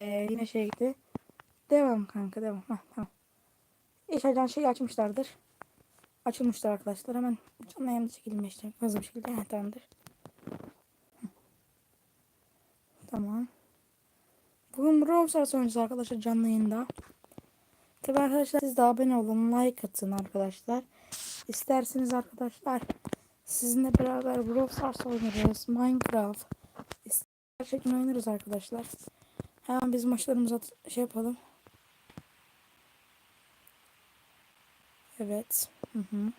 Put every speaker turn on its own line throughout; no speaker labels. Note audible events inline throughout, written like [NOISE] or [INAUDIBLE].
Ee, yine şey gitti. Devam kanka devam. Heh, tamam. İnşallah şey açmışlardır. Açılmışlar arkadaşlar. Hemen canlı yayında çekelim işte. Hızlı bir şekilde. Heh, tamamdır. Tamam. Bugün Brawl Stars oynayacağız arkadaşlar canlı yayında. Tabi arkadaşlar siz de abone olun. Like atın arkadaşlar. İsterseniz arkadaşlar sizinle beraber Brawl Stars oynarız. Minecraft. Gerçekten oynarız arkadaşlar. Hemen biz maçlarımızı at- şey yapalım. Evet. Hı hı.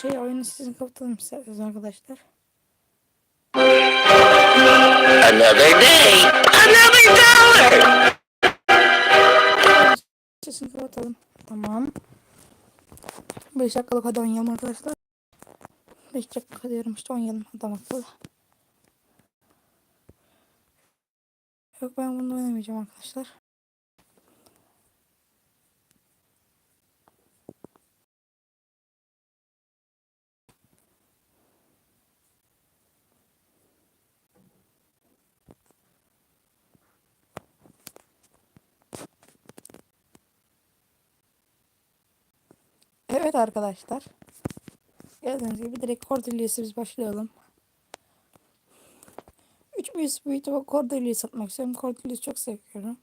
Şey oyunu sizin kapatalım isterseniz arkadaşlar.
Another day, another dollar.
Sesini kapatalım. Tamam. 5 dakikalık hadi oynayalım arkadaşlar. 5 dakika diyorum işte oynayalım adam akıllı. Yok ben bunu oynamayacağım arkadaşlar. Evet arkadaşlar. Gördüğünüz gibi direkt Cordelius'a biz başlayalım. 3 büyüsü büyütü bak Cordelius satmak istiyorum. Cordelius çok seviyorum.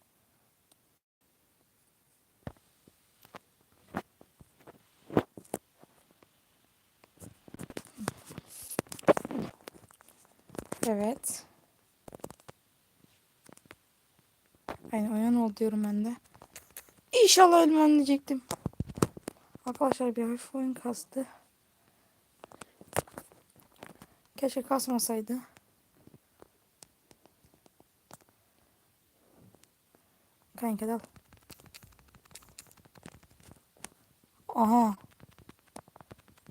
Evet. Aynen oyun oldu diyorum ben de. İnşallah ölmem diyecektim. Arkadaşlar bir hafif oyun kastı. Keşke kasmasaydı. Kanka dal. Aha.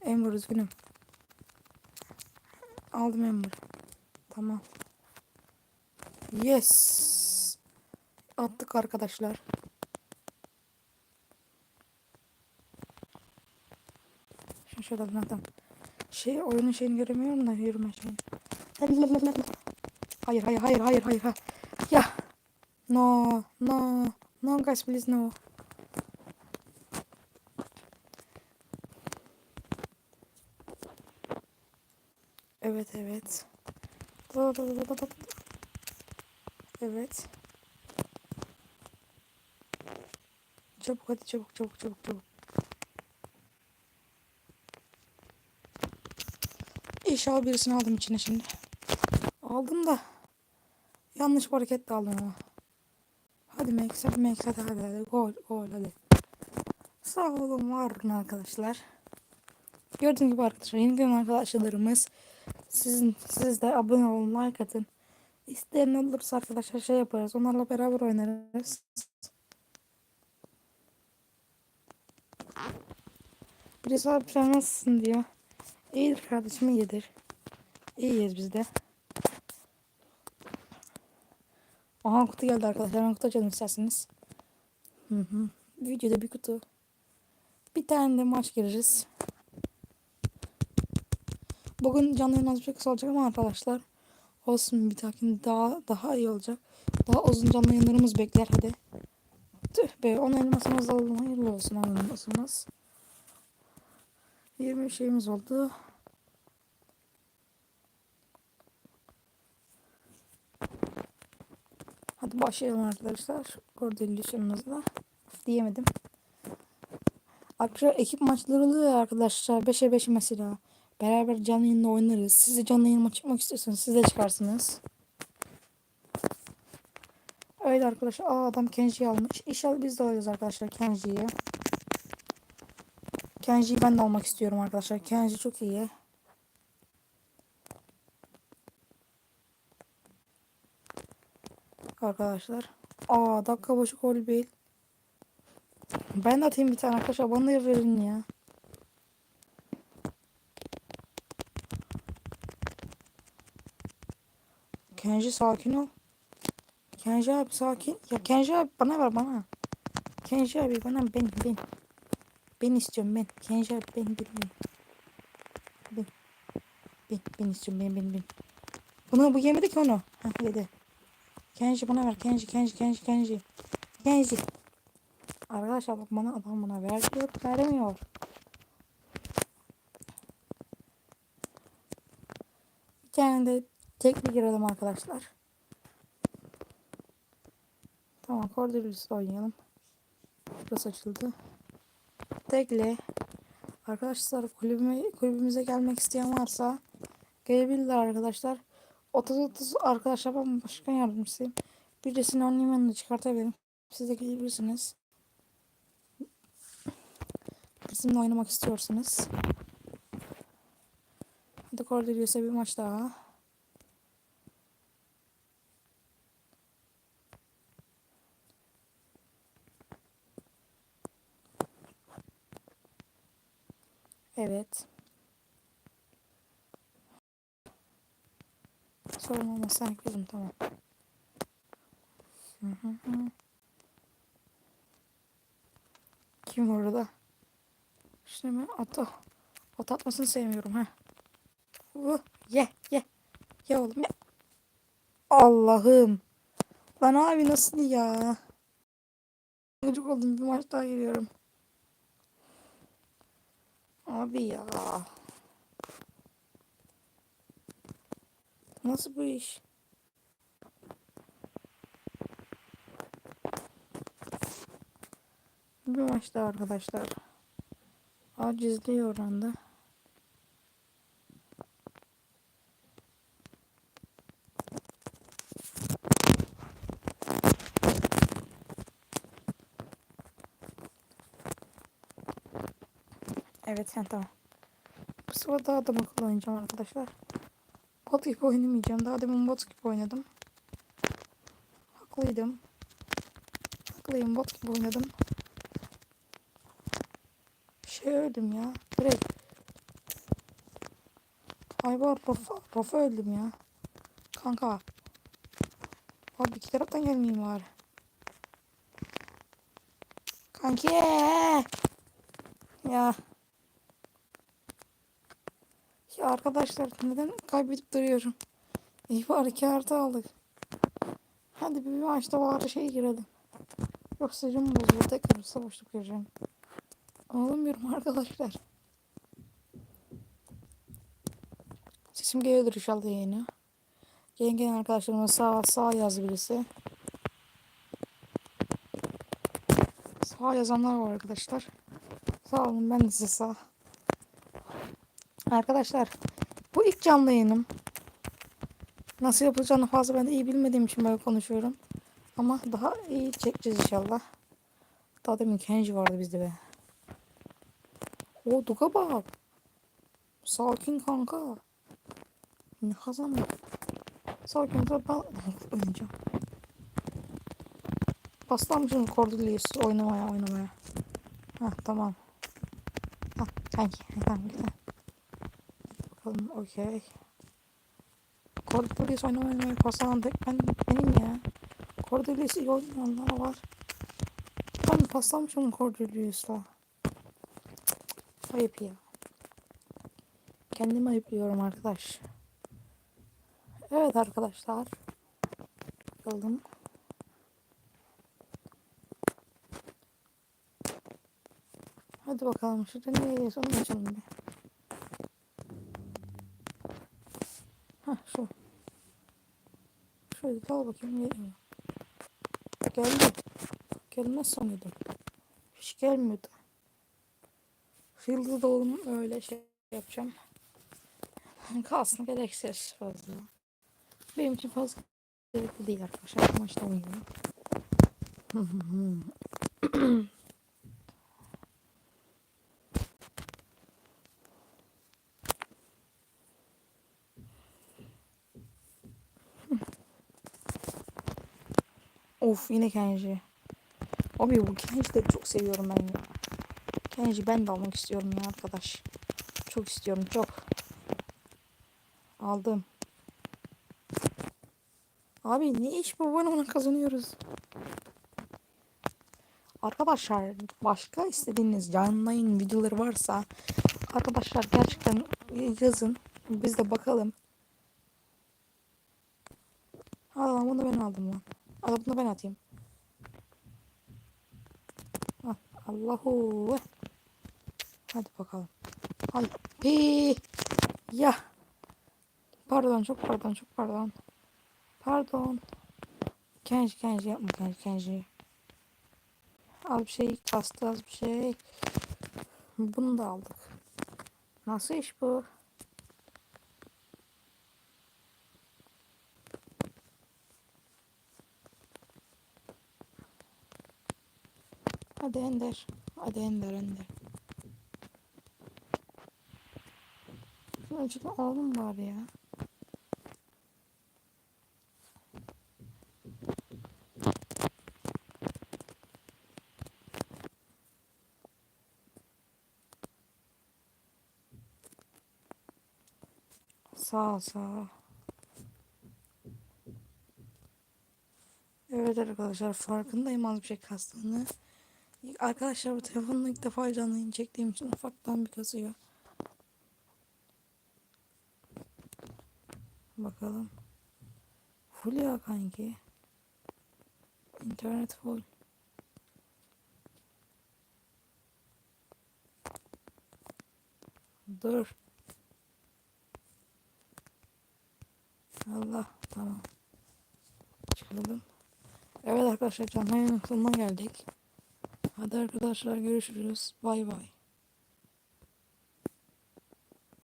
Ember üzgünüm. Aldım Ember. Tamam. Yes. Attık arkadaşlar. Şöyle alayım tamam. Şey oyunun şeyini göremiyorum da yürüme şeyini. Hayır hayır hayır hayır hayır. hayır. Ya. No no no guys please no. Evet evet. Evet. Çabuk hadi çabuk çabuk çabuk çabuk. İnşallah birisini aldım içine şimdi. Aldım da. Yanlış bir hareket de aldım ama. Hadi hadi Max hadi hadi. Gol gol hadi. Sağ olun varın arkadaşlar. Gördüğünüz gibi arkadaşlar yeni gelen arkadaşlarımız sizin siz de abone olun like atın. İsteyen olursa arkadaşlar şey yaparız. Onlarla beraber oynarız. Birisi abi sen nasılsın diyor. İyidir kardeşim iyidir. İyiyiz biz de. Aha kutu geldi arkadaşlar. Ben kutu açalım isterseniz. Hı hı. Videoda bir kutu. Bir tane de maç gireriz. Bugün canlı yayın az bir kısa olacak ama arkadaşlar. Olsun bir dahakinde daha daha iyi olacak. Daha uzun canlı yayınlarımız bekler hadi. Tüh be 10 elmasımız oldu. Hayırlı olsun 10 elmasımız. 20 şeyimiz oldu. Hadi başlayalım arkadaşlar. Cordelius'umuzla. Diyemedim. Arkadaşlar ekip maçları oluyor arkadaşlar. 5'e 5 mesela. Beraber canlı yayında oynarız. Siz de canlı yayınıma çıkmak istiyorsanız siz de çıkarsınız. Öyle arkadaşlar. Aa adam Kenji'yi almış. İnşallah biz de alacağız arkadaşlar Kenji'yi. Kenji'yi ben de almak istiyorum arkadaşlar. Kenji çok iyi. Arkadaşlar. Aa dakika başı gol değil. Ben de atayım bir tane arkadaşlar. Bana da verin ya. Kenji sakin ol. Kenji abi sakin. Ya Kenji abi bana ver bana. Kenji abi bana ben ben. Ben istiyorum ben. Kenji abi ben ben. ben. Bin, bin istiyorum bin bin bin. Bunu bu yemedi ki onu. Heh yedi. Kenji bana ver. Kenji Kenji Kenji Kenji. Kenji. Arkadaşlar bak bana adam bana ver diyor. Vermiyor. Bir tane de tekli girelim arkadaşlar. Tamam Cordelius'la oynayalım. Burası açıldı. Tekli. Arkadaşlar kulübüme, kulübümüze gelmek isteyen varsa gelebilirler arkadaşlar. 30-30 arkadaşlar ben başkan yardımcısıyım. Birisini yanına çıkartabilirim. Siz de gelebilirsiniz. Bizimle oynamak istiyorsanız. Hadi Cordelius'a bir maç daha. Evet. Sorun olmaz sen kızım tamam. Hı hı hı. Kim orada? İşte mi? Ata. Ata atmasını sevmiyorum ha. Uh, ye ye. Ye oğlum ye. Allah'ım. Lan abi nasıl ya? Çocuk oldum bir maç daha giriyorum. Abi ya. Nasıl bu iş? Bir maç daha arkadaşlar. Acizliği oranda. Evet sen tamam. Bu sefer daha da akıllı oynayacağım arkadaşlar. Bot gibi oynamayacağım. Daha demin bot gibi oynadım. Haklıydım. Haklıyım bot gibi oynadım. Şey öldüm ya. Direkt. Aybar Rafa, Rafa öldüm ya. Kanka. Abi iki taraftan gelmeyeyim var. Kanki. Ya. Ya arkadaşlar neden kaybedip duruyorum? İyi bari kârda aldık. Hadi bir maçta bari şey girelim. Yoksa canım bozuldu. Tekrar savaşlık gireceğim. Ağlamıyorum arkadaşlar. Sesim geliyordur inşallah yayına. Gelin gelin arkadaşlarıma sağ sağ yaz birisi. Sağ yazanlar var arkadaşlar. Sağ olun ben de size sağ. Arkadaşlar bu ilk canlı yayınım. Nasıl yapılacağını fazla ben de iyi bilmediğim için böyle konuşuyorum. Ama daha iyi çekeceğiz inşallah. Daha demin Kenji vardı bizde be. O Duga bak. Sakin kanka. Ne kazandı? Sakin dur ben [LAUGHS] oynayacağım. Başlamışım Cordelius oynamaya oynamaya. Hah tamam. Hah kanki. [LAUGHS] Tamam güzel. Bakalım okey. Cordelius oynamaya pasan tek ben benim ya. Cordelius iyi oynayanlar var. Ben paslamışım Cordelius'la. Ayıp ya. Kendimi ayıplıyorum arkadaş. Evet arkadaşlar. Bakalım. Hadi bakalım şurada ne geliyorsa onu açalım bir. Hah şu. Şöyle al bakayım gelmiyor. Geldi. Gelmez sanıyordum. Hiç gelmiyordu. Yıldız doğum öyle şey yapacağım. Kalsın gereksiz fazla. Benim için fazla gerekli değil arkadaşlar. Maçta oynuyorum. [CLEARS THROAT] of yine Kenji. Abi bu Kenji'leri çok seviyorum ben ya. Kenji ben de almak istiyorum ya arkadaş. Çok istiyorum çok. Aldım. Abi ne iş bu bana kazanıyoruz. Arkadaşlar başka istediğiniz canlı yayın videoları varsa arkadaşlar gerçekten yazın. Biz de bakalım. Al lan bunu ben aldım lan. Al bunu ben atayım. Al. Allahu. Hadi bakalım. Al. Pi. Ya. Pardon çok pardon çok pardon. Pardon. Kenji Kenji yapma Kenji Kenji. Al bir şey bastı az bir şey. Bunu da aldık. Nasıl iş bu? Hadi Ender. Hadi Ender Ender. Şunu alalım bari ya. Sağ ol, sağ ol. Evet arkadaşlar farkındayım az bir şey kastığını. Arkadaşlar bu telefonla ilk defa canlı yayın çektiğim için ufaktan bir kasıyor. Bakalım. Full ya kanki. İnternet full. Dur. Allah tamam. Çıkalım. Evet arkadaşlar canlı sonuna geldik. Hadi arkadaşlar görüşürüz. Bay bay.